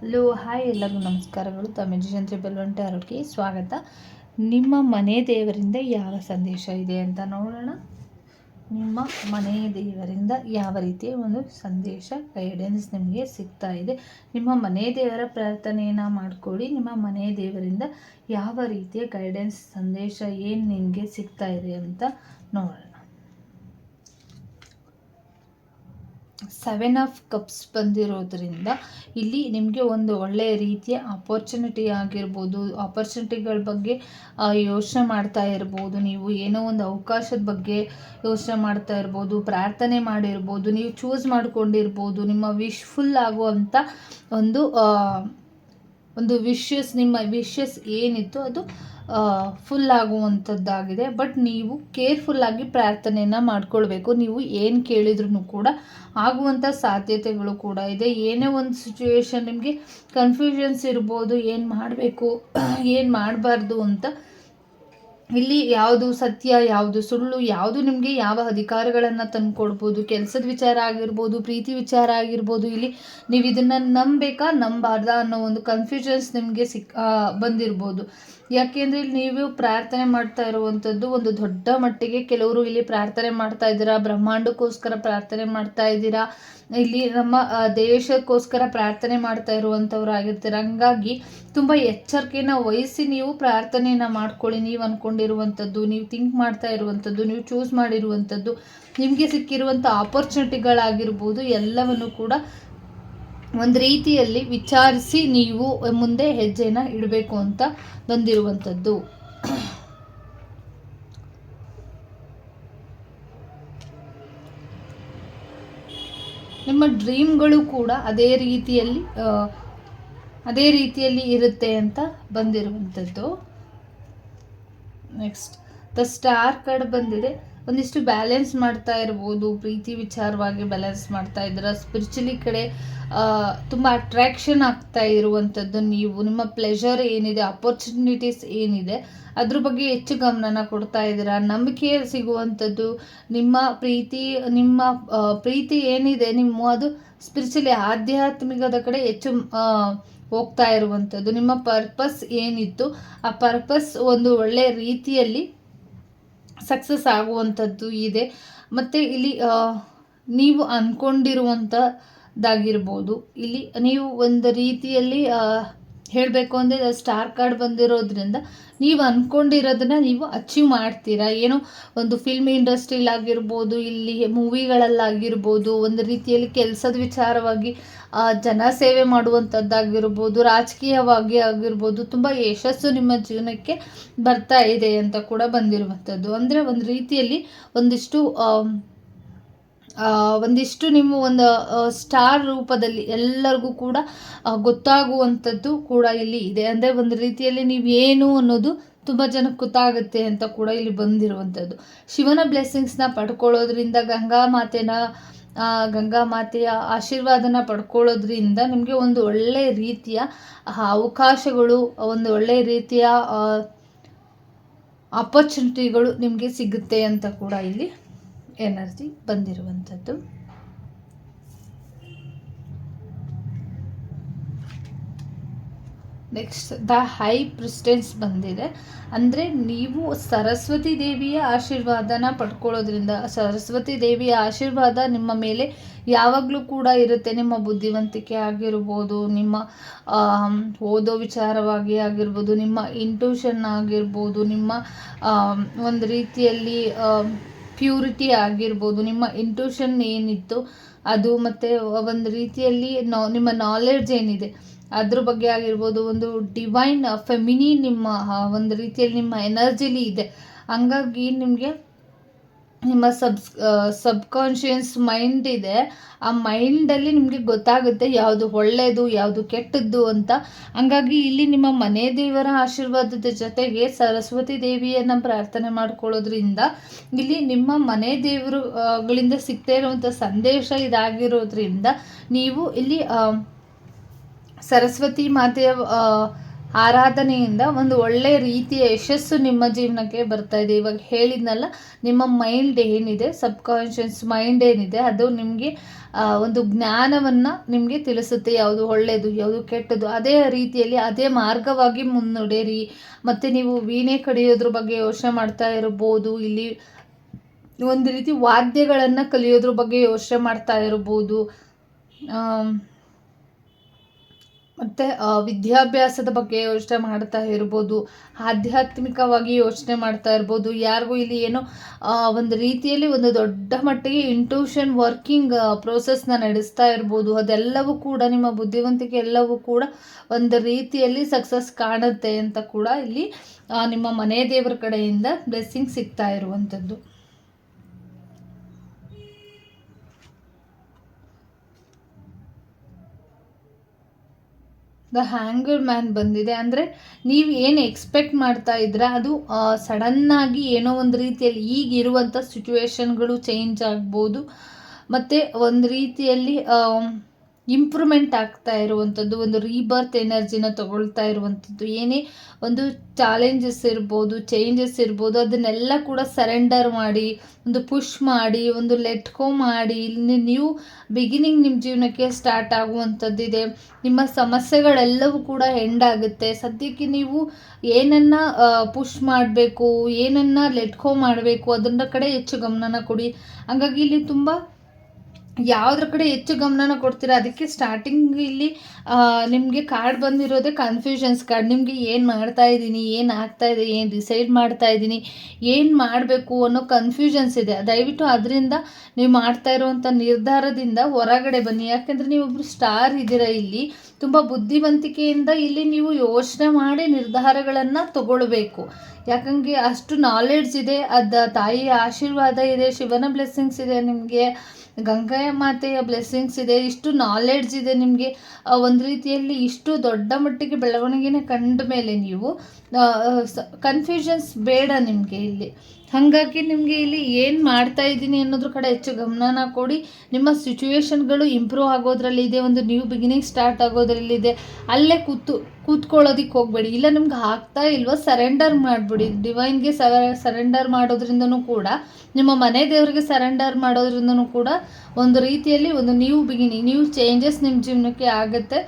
Hello hi ಎಲ್ಲರಿಗೂ ನಮಸ್ಕಾರಗಳು. ತಮ್ಮ ಜಯಂತ್ರಿ ಬೆಲ್ವಂಟೆ ಸ್ವಾಗತ. ನಿಮ್ಮ ಮನೆ ದೇವರಿಂದ ಯಾವ ಸಂದೇಶ ಇದೆ ಅಂತ ನೋಡೋಣ. ನಿಮ್ಮ ಮನೆ ದೇವರಿಂದ ಯಾವ ರೀತಿಯ ಒಂದು ಸಂದೇಶ ಗೈಡೆನ್ಸ್ ನಿಮಗೆ ಸಿಗ್ತಾ ಇದೆ. ನಿಮ್ಮ ಮನೆ ದೇವರ ಪ್ರಾರ್ಥನೆಯನ್ನು ಮಾಡಿಕೊಳ್ಳಿ. ನಿಮ್ಮ ಮನೆ ದೇವರಿಂದ ಯಾವ ರೀತಿಯ ಗೈಡೆನ್ಸ್ ಸಂದೇಶ ಏನು ನಿಮಗೆ ಸಿಗ್ತಾ ಇದೆ ಅಂತ ನೋಡೋಣ. ಸೆವೆನ್ ಆಫ್ ಕಪ್ಸ್ ಬಂದಿರೋದ್ರಿಂದ ಇಲ್ಲಿ ನಿಮಗೆ ಒಂದು ಒಳ್ಳೆಯ ರೀತಿಯ ಆಪರ್ಚುನಿಟಿ ಆಗಿರ್ಬೋದು. ಆಪರ್ಚುನಿಟಿಗಳ ಬಗ್ಗೆ ಯೋಚನೆ ಮಾಡ್ತಾ ಇರ್ಬೋದು. ನೀವು ಏನೋ ಒಂದು ಅವಕಾಶದ ಬಗ್ಗೆ ಯೋಚನೆ ಮಾಡ್ತಾ ಇರ್ಬೋದು, ಪ್ರಾರ್ಥನೆ ಮಾಡಿರ್ಬೋದು, ನೀವು ಚೂಸ್ ಮಾಡಿಕೊಂಡಿರ್ಬೋದು, ನಿಮ್ಮ ವಿಶ್ಫುಲ್ ಆಗುವಂಥ ಒಂದು ಒಂದು ವಿಶಸ್ ನಿಮ್ಮ ವಿಶಸ್ ಏನಿತ್ತು ಅದು ಫುಲ್ ಆಗುವಂಥದ್ದಾಗಿದೆ ಬಟ್ ನೀವು ಕೇರ್ಫುಲ್ಲಾಗಿ ಪ್ರಾರ್ಥನೆಯನ್ನು ಮಾಡ್ಕೊಳ್ಬೇಕು. ನೀವು ಏನು ಕೇಳಿದ್ರು ಕೂಡ ಆಗುವಂಥ ಸಾಧ್ಯತೆಗಳು ಕೂಡ ಇದೆ. ಏನೇ ಒಂದು ಸಿಚುವೇಶನ್ ನಿಮಗೆ ಕನ್ಫ್ಯೂಷನ್ಸ್ ಇರ್ಬೋದು, ಏನು ಮಾಡಬೇಕು, ಏನು ಮಾಡಬಾರ್ದು ಅಂತ ಇಲ್ಲಿ ಯಾವುದು ಸತ್ಯ, ಯಾವುದು ಸುಳ್ಳು, ಯಾವುದು ನಿಮಗೆ ಯಾವ ಅಧಿಕಾರಗಳನ್ನು ತಂದುಕೊಡ್ಬೋದು, ಕೆಲಸದ ವಿಚಾರ ಆಗಿರ್ಬೋದು, ಪ್ರೀತಿ ವಿಚಾರ ಆಗಿರ್ಬೋದು, ಇಲ್ಲಿ ನೀವು ಇದನ್ನು ನಂಬಬೇಕಾ ನಂಬಾರ್ದ ಅನ್ನೋ ಒಂದು ಕನ್ಫ್ಯೂಷನ್ಸ್ ನಿಮಗೆ ಸಿಕ್ ಬಂದಿರ್ಬೋದು. ಯಾಕೆಂದರೆ ಇಲ್ಲಿ ನೀವು ಪ್ರಾರ್ಥನೆ ಮಾಡ್ತಾ ಇರುವಂಥದ್ದು ಒಂದು ದೊಡ್ಡ ಮಟ್ಟಿಗೆ ಕೆಲವರು ಇಲ್ಲಿ ಪ್ರಾರ್ಥನೆ ಮಾಡ್ತಾ ಇದ್ದೀರಾ, ಬ್ರಹ್ಮಾಂಡಕ್ಕೋಸ್ಕರ ಪ್ರಾರ್ಥನೆ ಮಾಡ್ತಾ ಇದ್ದೀರಾ ಇಲ್ಲಿ ನಮ್ಮ ದೇಶಕ್ಕೋಸ್ಕರ ಪ್ರಾರ್ಥನೆ ಮಾಡ್ತಾ ಇರುವಂಥವ್ರು ಆಗಿರ್ತಾರೆ ಹಂಗಾಗಿ ತುಂಬ ಎಚ್ಚರಿಕೆನ ವಹಿಸಿ ನೀವು ಪ್ರಾರ್ಥನೆಯನ್ನು ಮಾಡ್ಕೊಳ್ಳಿ. ನೀವು ಅಂದ್ಕೊಂಡಿರುವಂಥದ್ದು ನೀವು ಥಿಂಕ್ ಮಾಡ್ತಾ ಇರುವಂಥದ್ದು, ನೀವು ಚೂಸ್ ಮಾಡಿರುವಂಥದ್ದು, ನಿಮಗೆ ಸಿಕ್ಕಿರುವಂಥ ಆಪರ್ಚುನಿಟಿಗಳಾಗಿರ್ಬೋದು ಎಲ್ಲವನ್ನು ಕೂಡ ಒಂದು ರೀತಿಯಲ್ಲಿ ವಿಚಾರಿಸಿ ನೀವು ಮುಂದೆ ಹೆಜ್ಜೆನ ಇಡಬೇಕು ಅಂತ ಬಂದಿರುವಂಥದ್ದು ನಿಮ್ಮ ಡ್ರೀಮ್ಗಳು ಕೂಡ ಅದೇ ರೀತಿಯಲ್ಲಿ ಅದೇ ರೀತಿಯಲ್ಲಿ ಇರುತ್ತೆ ಅಂತ ಬಂದಿರುವಂಥದ್ದು. ನೆಕ್ಸ್ಟ್, ದ ಸ್ಟಾರ್ ಕಾರ್ಡ್ ಬಂದಿದೆ. ಒಂದಿಷ್ಟು ಬ್ಯಾಲೆನ್ಸ್ ಮಾಡ್ತಾ ಇರ್ಬೋದು, ಪ್ರೀತಿ ವಿಚಾರವಾಗಿ ಬ್ಯಾಲೆನ್ಸ್ ಮಾಡ್ತಾ ಇದ್ರ. ಸ್ಪಿರಿಚುಲಿ ಕಡೆ ತುಂಬ ಅಟ್ರ್ಯಾಕ್ಷನ್ ಆಗ್ತಾ ಇರುವಂಥದ್ದು ನೀವು. ನಿಮ್ಮ ಪ್ಲೆಷರ್ ಏನಿದೆ ಅಪರ್ಚುನಿಟೀಸ್ ಏನಿದೆ, ಅದ್ರ ಬಗ್ಗೆ ಹೆಚ್ಚು ಗಮನನ ಕೊಡ್ತಾ ಇದ್ದೀರಾ? ನಂಬಿಕೆ ಸಿಗುವಂಥದ್ದು, ನಿಮ್ಮ ಪ್ರೀತಿ ನಿಮ್ಮ ಪ್ರೀತಿ ಏನಿದೆ, ನಿಮ್ಮ ಅದು ಸ್ಪಿರಿಚುಲಿ ಆಧ್ಯಾತ್ಮಿಕದ ಕಡೆ ಹೆಚ್ಚು ಹೋಗ್ತಾ ಇರುವಂಥದ್ದು. ನಿಮ್ಮ ಪರ್ಪಸ್ ಏನಿತ್ತು, ಆ ಪರ್ಪಸ್ ಒಂದು ಒಳ್ಳೆಯ ರೀತಿಯಲ್ಲಿ ಸಕ್ಸಸ್ ಆಗುವಂಥದ್ದು ಇದೆ. ಮತ್ತು ಇಲ್ಲಿ ನೀವು ಅಂದ್ಕೊಂಡಿರುವಂಥದ್ದಾಗಿರ್ಬೋದು ಇಲ್ಲಿ ನೀವು ಒಂದು ರೀತಿಯಲ್ಲಿ ಹೇಳಬೇಕು ಅಂದರೆ ಸ್ಟಾರ್ ಕಾರ್ಡ್ ಬಂದಿರೋದ್ರಿಂದ ನೀವು ಅಂದ್ಕೊಂಡಿರೋದನ್ನ ನೀವು ಅಚೀವ್ ಮಾಡ್ತೀರಾ. ಏನೋ ಒಂದು ಫಿಲ್ಮ್ ಇಂಡಸ್ಟ್ರಿಲಾಗಿರ್ಬೋದು ಇಲ್ಲಿ ಮೂವಿಗಳಲ್ಲಾಗಿರ್ಬೋದು ಒಂದು ರೀತಿಯಲ್ಲಿ ಕೆಲಸದ ವಿಚಾರವಾಗಿ ಜನ ಸೇವೆ ಮಾಡುವಂಥದ್ದಾಗಿರ್ಬೋದು ರಾಜಕೀಯವಾಗಿ ಆಗಿರ್ಬೋದು, ತುಂಬ ಯಶಸ್ಸು ನಿಮ್ಮ ಜೀವನಕ್ಕೆ ಬರ್ತಾ ಇದೆ ಅಂತ ಕೂಡ ಬಂದಿರುವಂಥದ್ದು. ಅಂದರೆ ಒಂದು ರೀತಿಯಲ್ಲಿ ಒಂದಿಷ್ಟು ಒಂದಿಷ್ಟು ನಿಮ್ಮ ಒಂದು ಸ್ಟಾರ್ ರೂಪದಲ್ಲಿ ಎಲ್ಲರಿಗೂ ಕೂಡ ಗೊತ್ತಾಗುವಂಥದ್ದು ಕೂಡ ಇಲ್ಲಿ ಇದೆ. ಅಂದರೆ ಒಂದು ರೀತಿಯಲ್ಲಿ ನೀವು ಏನು ಅನ್ನೋದು ತುಂಬ ಜನಕ್ಕೆ ಗೊತ್ತಾಗುತ್ತೆ ಅಂತ ಕೂಡ ಇಲ್ಲಿ ಬಂದಿರುವಂಥದ್ದು. ಶಿವನ ಬ್ಲೆಸ್ಸಿಂಗ್ಸ್ನ ಪಡ್ಕೊಳ್ಳೋದ್ರಿಂದ, ಗಂಗಾ ಮಾತೆನ ಗಂಗಾ ಮಾತೆಯ ಆಶೀರ್ವಾದನ ಪಡ್ಕೊಳ್ಳೋದ್ರಿಂದ ನಿಮಗೆ ಒಂದು ಒಳ್ಳೆಯ ರೀತಿಯ ಅವಕಾಶಗಳು, ಒಂದು ಒಳ್ಳೆಯ ರೀತಿಯ ಆಪರ್ಚುನಿಟಿಗಳು ನಿಮಗೆ ಸಿಗುತ್ತೆ ಅಂತ ಕೂಡ ಇಲ್ಲಿ ಎನರ್ಜಿ ಬಂದಿರುವಂಥದ್ದು. ನೆಕ್ಸ್ಟ್ ದ ಹೈ ಪ್ರಿಸ್ಟೆನ್ಸ್ ಬಂದಿದೆ. ಅಂದರೆ ನೀವು ಸರಸ್ವತಿ ದೇವಿಯ ಆಶೀರ್ವಾದನ ಪಡ್ಕೊಳ್ಳೋದ್ರಿಂದ, ಸರಸ್ವತಿ ದೇವಿಯ ಆಶೀರ್ವಾದ ನಿಮ್ಮ ಮೇಲೆ ಯಾವಾಗಲೂ ಕೂಡ ಇರುತ್ತೆ. ನಿಮ್ಮ ಬುದ್ಧಿವಂತಿಕೆ ಆಗಿರ್ಬೋದು, ನಿಮ್ಮ ಓದೋ ವಿಚಾರವಾಗಿ ಆಗಿರ್ಬೋದು, ನಿಮ್ಮ ಇಂಟ್ಯೂಷನ್ ಆಗಿರ್ಬೋದು, ನಿಮ್ಮ ಒಂದು ರೀತಿಯಲ್ಲಿ ಪ್ಯೂರಿಟಿ ಆಗಿರ್ಬೋದು, ನಿಮ್ಮ ಇಂಟ್ಯೂಷನ್ ಏನಿತ್ತು, ಅದು ಮತ್ತು ಒಂದು ರೀತಿಯಲ್ಲಿ ನಾ, ನಿಮ್ಮ ನಾಲೆಡ್ಜ್ ಏನಿದೆ, ಅದ್ರ ಬಗ್ಗೆ ಆಗಿರ್ಬೋದು, ಒಂದು ಡಿವೈನ್ ಫೆಮಿನಿ ನಿಮ್ಮ ಒಂದು ರೀತಿಯಲ್ಲಿ ನಿಮ್ಮ ಎನರ್ಜಿಲಿ ಇದೆ. ಹಂಗಾಗಿ ನಿಮಗೆ ನಿಮ್ಮ ಸಬ್ಸ್ ಸಬ್ಕಾನ್ಷಿಯಸ್ ಮೈಂಡ್ ಇದೆ, ಆ ಮೈಂಡಲ್ಲಿ ನಿಮಗೆ ಗೊತ್ತಾಗುತ್ತೆ ಯಾವುದು ಒಳ್ಳೆಯದು ಯಾವುದು ಕೆಟ್ಟದ್ದು ಅಂತ. ಹಂಗಾಗಿ ಇಲ್ಲಿ ನಿಮ್ಮ ಮನೆ ದೇವರ ಆಶೀರ್ವಾದದ ಜೊತೆಗೆ ಸರಸ್ವತಿ ದೇವಿಯನ್ನು ಪ್ರಾರ್ಥನೆ ಮಾಡ್ಕೊಳ್ಳೋದ್ರಿಂದ ಇಲ್ಲಿ ನಿಮ್ಮ ಮನೆ ದೇವರುಗಳಿಂದ ಸಿಗ್ತಾ ಇರುವಂಥ ಸಂದೇಶ ಇದಾಗಿರೋದ್ರಿಂದ ನೀವು ಇಲ್ಲಿ ಸರಸ್ವತಿ ಮಾತೆಯ ಆರಾಧನೆಯಿಂದ ಒಂದು ಒಳ್ಳೆಯ ರೀತಿಯ ಯಶಸ್ಸು ನಿಮ್ಮ ಜೀವನಕ್ಕೆ ಬರ್ತಾ ಇದೆ. ಇವಾಗ ಹೇಳಿದ್ನಲ್ಲ, ನಿಮ್ಮ ಮೈಂಡ್ ಏನಿದೆ? ಸಬ್ ಕಾನ್ಷಿಯಸ್ ಮೈಂಡ್ ಏನಿದೆ? ಅದು ನಿಮಗೆ ಒಂದು ಜ್ಞಾನವನ್ನು ನಿಮಗೆ ತಿಳಿಸುತ್ತೆ. ಯಾವುದು ಒಳ್ಳೆಯದು ಯಾವುದು ಕೆಟ್ಟದ್ದು. ಅದೇ ರೀತಿಯಲ್ಲಿ ಅದೇ ಮಾರ್ಗವಾಗಿ ಮುನ್ನಡೆಯಿರಿ ಮತ್ತು ನೀವು ವೀಣೆ ಕಡಿಯೋದ್ರ ಬಗ್ಗೆ ಯೋಚನೆ ಮಾಡ್ತಾ ಇರ್ಬೋದು. ಇಲ್ಲಿ ಒಂದು ರೀತಿ ವಾದ್ಯಗಳನ್ನು ಕಲಿಯೋದ್ರ ಬಗ್ಗೆ ಯೋಚನೆ ಮಾಡ್ತಾ ಇರ್ಬೋದು. ಮತ್ತು ವಿದ್ಯಾಭ್ಯಾಸದ ಬಗ್ಗೆ ಯೋಚನೆ ಮಾಡ್ತಾ ಇರ್ಬೋದು, ಆಧ್ಯಾತ್ಮಿಕವಾಗಿ ಯೋಚನೆ ಮಾಡ್ತಾ ಇರ್ಬೋದು, ಯಾರಿಗೂ ಇಲ್ಲಿ ಏನೋ ಒಂದು ರೀತಿಯಲ್ಲಿ ಒಂದು ದೊಡ್ಡ ಮಟ್ಟಿಗೆ ಇಂಟ್ಯೂಷನ್ ವರ್ಕಿಂಗ್ ಪ್ರೋಸೆಸ್ನ ನಡೆಸ್ತಾ ಇರ್ಬೋದು. ಅದೆಲ್ಲವೂ ಕೂಡ, ನಿಮ್ಮ ಬುದ್ಧಿವಂತಿಕೆ ಎಲ್ಲವೂ ಕೂಡ ಒಂದು ರೀತಿಯಲ್ಲಿ ಸಕ್ಸಸ್ ಕಾಣುತ್ತೆ ಅಂತ ಕೂಡ ಇಲ್ಲಿ ನಿಮ್ಮ ಮನೆ ದೇವರ ಕಡೆಯಿಂದ ಬ್ಲೆಸ್ಸಿಂಗ್ ಸಿಗ್ತಾ ಇರುವಂಥದ್ದು. ದ ಹ್ಯಾಂಗರ್ ಮ್ಯಾನ್ ಬಂದಿದೆ. ಅಂದರೆ ನೀವು ಏನು ಎಕ್ಸ್ಪೆಕ್ಟ್ ಮಾಡ್ತಾ ಇದ್ರೆ ಅದು ಸಡನ್ನಾಗಿ ಏನೋ ಒಂದು ರೀತಿಯಲ್ಲಿ ಈಗಿರುವಂಥ ಸಿಚುವೇಶನ್ಗಳು ಚೇಂಜ್ ಆಗ್ಬೋದು. ಮತ್ತು ಒಂದು ರೀತಿಯಲ್ಲಿ ಇಂಪ್ರೂವ್ಮೆಂಟ್ ಆಗ್ತಾ ಇರುವಂಥದ್ದು, ಒಂದು ರೀಬರ್ತ್ ಎನರ್ಜಿನ ತಗೊಳ್ತಾ ಇರುವಂಥದ್ದು, ಏನೇ ಒಂದು ಚಾಲೆಂಜಸ್ ಇರ್ಬೋದು ಚೇಂಜಸ್ ಇರ್ಬೋದು, ಅದನ್ನೆಲ್ಲ ಕೂಡ ಸರೆಂಡರ್ ಮಾಡಿ, ಒಂದು ಪುಷ್ ಮಾಡಿ, ಒಂದು ಲೆಟ್ಕೋ ಮಾಡಿ, ಇಲ್ಲಿ ನೀವು ಬಿಗಿನಿಂಗ್ ನಿಮ್ಮ ಜೀವನಕ್ಕೆ ಸ್ಟಾರ್ಟ್ ಆಗುವಂಥದ್ದಿದೆ. ನಿಮ್ಮ ಸಮಸ್ಯೆಗಳೆಲ್ಲವೂ ಕೂಡ ಎಂಡ್ ಆಗುತ್ತೆ. ಸದ್ಯಕ್ಕೆ ನೀವು ಏನನ್ನ ಪುಷ್ ಮಾಡಬೇಕು, ಏನನ್ನ ಲೆಟ್ಕೋ ಮಾಡಬೇಕು, ಅದನ್ನ ಕಡೆ ಹೆಚ್ಚು ಗಮನನ ಕೊಡಿ. ಹಾಗಾಗಿ ಇಲ್ಲಿ ತುಂಬ ಯಾವುದ್ರ ಕಡೆ ಹೆಚ್ಚು ಗಮನನ ಕೊಡ್ತೀರಾ? ಅದಕ್ಕೆ ಸ್ಟಾರ್ಟಿಂಗ್ ಇಲ್ಲಿ ನಿಮಗೆ ಕಾರ್ಡ್ ಬಂದಿರೋದೇ ಕನ್ಫ್ಯೂಷನ್ಸ್ ಕಾರ್ಡ್ ನಿಮಗೆ ಏನು ಮಾಡ್ತಾ ಇದ್ದೀನಿ, ಏನು ಆಗ್ತಾ ಇದೆ, ಏನು ಡಿಸೈಡ್ ಮಾಡ್ತಾ ಇದ್ದೀನಿ, ಏನು ಮಾಡಬೇಕು ಅನ್ನೋ ಕನ್ಫ್ಯೂಷನ್ಸ್ ಇದೆ. ದಯವಿಟ್ಟು ಅದರಿಂದ ನೀವು ಮಾಡ್ತಾ ಇರುವಂಥ ನಿರ್ಧಾರದಿಂದ ಹೊರಗಡೆ ಬನ್ನಿ. ಯಾಕೆಂದರೆ ನೀವೊಬ್ಬರು ಸ್ಟಾರ್ ಇದ್ದೀರಾ ಇಲ್ಲಿ. ತುಂಬ ಬುದ್ಧಿವಂತಿಕೆಯಿಂದ ಇಲ್ಲಿ ನೀವು ಯೋಚನೆ ಮಾಡಿ ನಿರ್ಧಾರಗಳನ್ನು ತಗೊಳ್ಬೇಕು. ಯಾಕಂಗೆ ಅಷ್ಟು ನಾಲೆಡ್ಜ್ ಇದೆ, ಅದು ತಾಯಿಯ ಆಶೀರ್ವಾದ ಇದೆ, ಶಿವನ ಬ್ಲೆಸ್ಸಿಂಗ್ಸ್ ಇದೆ ನಿಮಗೆ. ಗಂಗಾ ಮಾತೆಯ ಬ್ಲೆಸ್ಸಿಂಗ್ಸ್ ಇದೆ, ಇಷ್ಟು ನಾಲೆಡ್ಜ್ ಇದೆ ನಿಮಗೆ. ಒಂದು ರೀತಿಯಲ್ಲಿ ಇಷ್ಟು ದೊಡ್ಡ ಮಟ್ಟಿಗೆ ಬೆಳವಣಿಗೆನ ಕಂಡ ಮೇಲೆ ನೀವು ಕನ್ಫ್ಯೂಷನ್ಸ್ ಬೇಡ ನಿಮಗೆ ಇಲ್ಲಿ. ಹಾಗಾಗಿ ನಿಮಗೆ ಇಲ್ಲಿ ಏನು ಮಾಡ್ತಾ ಇದ್ದೀನಿ ಅನ್ನೋದ್ರ ಕಡೆ ಹೆಚ್ಚು ಗಮನನ ಕೊಡಿ. ನಿಮ್ಮ ಸಿಚುವೇಶನ್ಗಳು ಇಂಪ್ರೂವ್ ಆಗೋದ್ರಲ್ಲಿ ಇದೆ, ಒಂದು ನ್ಯೂ ಬಿಗಿನಿಂಗ್ ಸ್ಟಾರ್ಟ್ ಆಗೋದ್ರಲ್ಲಿದೆ ಅಲ್ಲೇ ಕೂತು ಕೂತ್ಕೊಳ್ಳೋದಕ್ಕೆ ಹೋಗಬೇಡಿ. ಇಲ್ಲ ನಿಮ್ಗೆ ಆಗ್ತಾ ಇಲ್ವೋ, ಸರೆಂಡರ್ ಮಾಡಿಬಿಡಿ. ಡಿವೈನ್ಗೆ ಸರೆಂಡರ್ ಮಾಡೋದ್ರಿಂದನೂ ಕೂಡ, ನಿಮ್ಮ ಮನೆ ದೇವರಿಗೆ ಸರೆಂಡರ್ ಮಾಡೋದ್ರಿಂದನೂ ಕೂಡ ಒಂದು ರೀತಿಯಲ್ಲಿ ಒಂದು ನ್ಯೂ ಬಿಗಿನಿಂಗ್, ನ್ಯೂ ಚೇಂಜಸ್ ನಿಮ್ಮ ಜೀವನಕ್ಕೆ ಆಗುತ್ತೆ.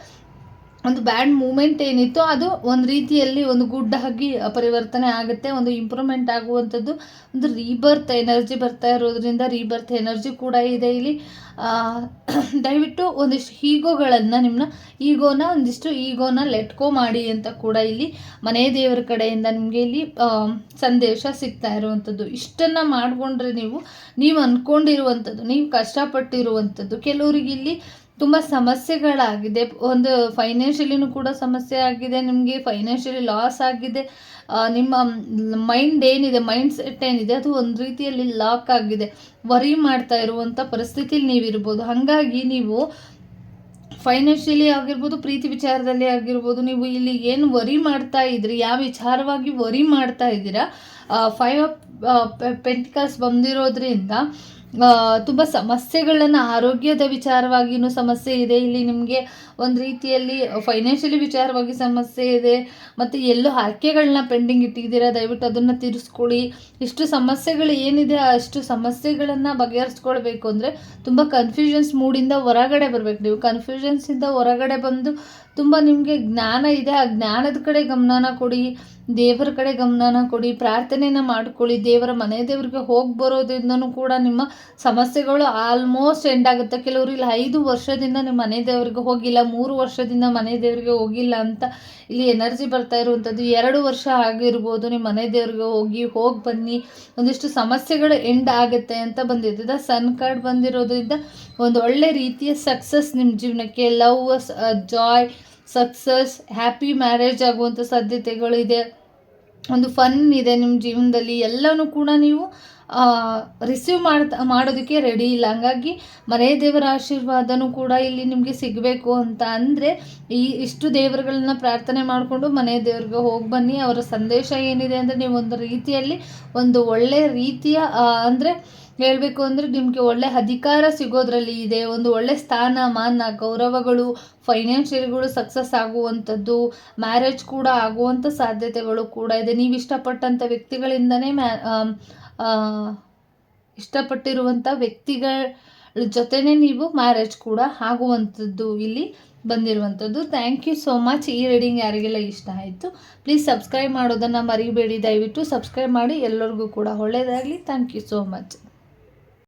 ಒಂದು ಬ್ಯಾಡ್ ಮೂಮೆಂಟ್ ಏನಿತ್ತು ಅದು ಒಂದು ರೀತಿಯಲ್ಲಿ ಒಂದು ಗುಡ್ ಆಗಿ ಪರಿವರ್ತನೆ ಆಗುತ್ತೆ, ಒಂದು ಇಂಪ್ರೂವ್ಮೆಂಟ್ ಆಗುವಂಥದ್ದು, ಒಂದು ರೀಬರ್ತ್ ಎನರ್ಜಿ ಬರ್ತಾ ಇರೋದ್ರಿಂದ ರೀಬರ್ತ್ ಎನರ್ಜಿ ಕೂಡ ಇದೆ ಇಲ್ಲಿ. ದಯವಿಟ್ಟು ಒಂದಿಷ್ಟು ಈಗೋಗಳನ್ನು ನಿಮ್ಮನ್ನ ಈಗೋನ, ಒಂದಿಷ್ಟು ಈಗೋನ ಲೆಟ್ಕೋ ಮಾಡಿ ಅಂತ ಕೂಡ ಇಲ್ಲಿ ಮನೆ ದೇವರ ಕಡೆಯಿಂದ ನಿಮಗೆ ಇಲ್ಲಿ ಸಂದೇಶ ಸಿಗ್ತಾ ಇರುವಂಥದ್ದು. ಇಷ್ಟನ್ನು ಮಾಡಿಕೊಂಡ್ರೆ ನೀವು ನೀವು ಅಂದ್ಕೊಂಡಿರುವಂಥದ್ದು ನೀವು ಕಷ್ಟಪಟ್ಟಿರುವಂಥದ್ದು. ಕೆಲವರಿಗೆ ಇಲ್ಲಿ ತುಂಬ ಸಮಸ್ಯೆಗಳಾಗಿದೆ. ಒಂದು ಫೈನಾನ್ಷಿಯಲಿನೂ ಕೂಡ ಸಮಸ್ಯೆ ಆಗಿದೆ, ನಿಮಗೆ ಫೈನಾನ್ಷಿಯಲಿ ಲಾಸ್ ಆಗಿದೆ. ನಿಮ್ಮ ಮೈಂಡ್ ಏನಿದೆ ಮೈಂಡ್ ಸೆಟ್ ಏನಿದೆ, ಅದು ಒಂದು ರೀತಿಯಲ್ಲಿ ಲಾಕ್ ಆಗಿದೆ. ವರಿ ಮಾಡ್ತಾ ಇರುವಂಥ ಪರಿಸ್ಥಿತಿಲಿ ನೀವಿರ್ಬೋದು. ಹಾಗಾಗಿ ನೀವು ಫೈನಾನ್ಷಿಯಲಿ ಆಗಿರ್ಬೋದು, ಪ್ರೀತಿ ವಿಚಾರದಲ್ಲಿ ಆಗಿರ್ಬೋದು, ನೀವು ಇಲ್ಲಿ ಏನು ವರಿ ಮಾಡ್ತಾ ಇದ್ರಿ ಯಾವ ವಿಚಾರವಾಗಿ ವರಿ ಮಾಡ್ತಾ ಇದ್ದೀರಾ ಫೈವ್ ಆಫ್ ಪೆಂಟಿಕಲ್ಸ್ ಬಂದಿರೋದ್ರಿಂದ ತುಂಬ ಸಮಸ್ಯೆಗಳನ್ನು ಆರೋಗ್ಯದ ವಿಚಾರವಾಗಿಯೂ ಸಮಸ್ಯೆ ಇದೆ. ಇಲ್ಲಿ ನಿಮಗೆ ಒಂದು ರೀತಿಯಲ್ಲಿ ಫೈನಾನ್ಷಿಯಲಿ ವಿಚಾರವಾಗಿ ಸಮಸ್ಯೆ ಇದೆ. ಮತ್ತು ಎಲ್ಲೋ ಹರಕೆಗಳನ್ನ ಪೆಂಡಿಂಗ್ ಇಟ್ಟಿದ್ದೀರಾ? ದಯವಿಟ್ಟು ಅದನ್ನು ತೀರಿಸ್ಕೊಳ್ಳಿ. ಇಷ್ಟು ಸಮಸ್ಯೆಗಳು ಏನಿದೆ ಅಷ್ಟು ಸಮಸ್ಯೆಗಳನ್ನು ಬಗೆಹರಿಸ್ಕೊಳ್ಬೇಕು ಅಂದರೆ ತುಂಬ ಕನ್ಫ್ಯೂಷನ್ಸ್ ಮೂಡಿಂದ ಹೊರಗಡೆ ಬರಬೇಕು. ನೀವು ಕನ್ಫ್ಯೂಷನ್ಸಿಂದ ಹೊರಗಡೆ ಬಂದು ತುಂಬ ನಿಮಗೆ ಜ್ಞಾನ ಇದೆ. ಆ ಜ್ಞಾನದ ಕಡೆ ಗಮನನ ಕೊಡಿ. ದೇವರ ಕಡೆ ಗಮನನ ಕೊಡಿ. ಪ್ರಾರ್ಥನೆನ ಮಾಡ್ಕೊಳ್ಳಿ. ದೇವರ ಮನೆ ದೇವರಿಗೆ ಹೋಗಿ ಬರೋದ್ರಿಂದನೂ ಕೂಡ ನಿಮ್ಮ ಸಮಸ್ಯೆಗಳು ಆಲ್ಮೋಸ್ಟ್ ಎಂಡ್ ಆಗುತ್ತೆ. ಕೆಲವರು ಇಲ್ಲಿ ಐದು ವರ್ಷದಿಂದ ನಿಮ್ಮ ಮನೆ ದೇವರಿಗೆ ಹೋಗಿಲ್ಲ. ಮೂರು ವರ್ಷದಿಂದ ಮನೆ ದೇವರಿಗೆ ಹೋಗಿಲ್ಲ ಅಂತ ಇಲ್ಲಿ ಎನರ್ಜಿ ಬರ್ತಾ ಇರುವಂಥದ್ದು. ಎರಡು ವರ್ಷ ಆಗಿರ್ಬೋದು ನಿಮ್ಮ ಮನೆ ದೇವರಿಗೆ ಹೋಗಿ ಹೋಗಿ ಬನ್ನಿ. ಒಂದಿಷ್ಟು ಸಮಸ್ಯೆಗಳು ಎಂಡ್ ಆಗುತ್ತೆ ಅಂತ ಬಂದಿದ್ದ ಸನ್ ಕಾರ್ಡ್ ಬಂದಿರೋದ್ರಿಂದ ಒಂದು ಒಳ್ಳೆ ರೀತಿಯ ಸಕ್ಸಸ್ ನಿಮ್ಮ ಜೀವನಕ್ಕೆ love joy success happy marriage ಆಗುವಂಥ ಸಾಧ್ಯತೆಗಳಿದೆ ಒಂದು ಫನ್ ಇದೆ ನಿಮ್ಮ ಜೀವನದಲ್ಲಿ. ಎಲ್ಲನೂ ಕೂಡ ನೀವು ರಿಸೀವ್ ಮಾಡ್ತಾ, ಮಾಡೋದಕ್ಕೆ ರೆಡಿ ಇಲ್ಲ. ಹಂಗಾಗಿ ಮನೆ ದೇವರ ಆಶೀರ್ವಾದನೂ ಕೂಡ ಇಲ್ಲಿ ನಿಮಗೆ ಸಿಗಬೇಕು ಅಂತ ಅಂದರೆ ಈ ಇಷ್ಟು ದೇವರುಗಳನ್ನ ಪ್ರಾರ್ಥನೆ ಮಾಡಿಕೊಂಡು ಮನೆ ದೇವ್ರಿಗೆ ಹೋಗಿ ಬನ್ನಿ. ಅವರ ಸಂದೇಶ ಏನಿದೆ ಅಂದರೆ ನೀವು ಒಂದು ರೀತಿಯಲ್ಲಿ ಒಂದು ಒಳ್ಳೆಯ ರೀತಿಯ ಅಂದರೆ ಹೇಳಬೇಕು ಅಂದರೆ ನಿಮಗೆ ಒಳ್ಳೆ ಅಧಿಕಾರ ಸಿಗೋದ್ರಲ್ಲಿ ಇದೆ. ಒಂದು ಒಳ್ಳೆ ಸ್ಥಾನ ಮಾನ ಗೌರವಗಳು ಫೈನಾನ್ಷಿಯಲ್ಗಳು ಸಕ್ಸಸ್ ಆಗುವಂಥದ್ದು ಮ್ಯಾರೇಜ್ ಕೂಡ ಆಗುವಂಥ ಸಾಧ್ಯತೆಗಳು ಕೂಡ ಇದೆ. ನೀವು ಇಷ್ಟಪಟ್ಟಂಥ ವ್ಯಕ್ತಿಗಳಿಂದನೇ, ಮ್ಯಾ ಇಷ್ಟಪಟ್ಟಿರುವಂಥ ವ್ಯಕ್ತಿಗಳ ಜೊತೆನೇ ನೀವು ಮ್ಯಾರೇಜ್ ಕೂಡ ಆಗುವಂಥದ್ದು ಇಲ್ಲಿ ಬಂದಿರುವಂಥದ್ದು. ಥ್ಯಾಂಕ್ ಯು ಸೋ ಮಚ್ ಈ ರೀಡಿಂಗ್ ಯಾರಿಗೆಲ್ಲ ಇಷ್ಟ ಆಯಿತು ಪ್ಲೀಸ್ ಸಬ್ಸ್ಕ್ರೈಬ್ ಮಾಡೋದನ್ನು ಮರಿಬೇಡಿ. ದಯವಿಟ್ಟು ಸಬ್ಸ್ಕ್ರೈಬ್ ಮಾಡಿ. ಎಲ್ಲರಿಗೂ ಕೂಡ ಒಳ್ಳೆಯದಾಗಲಿ ಥ್ಯಾಂಕ್ ಯು ಸೋ ಮಚ್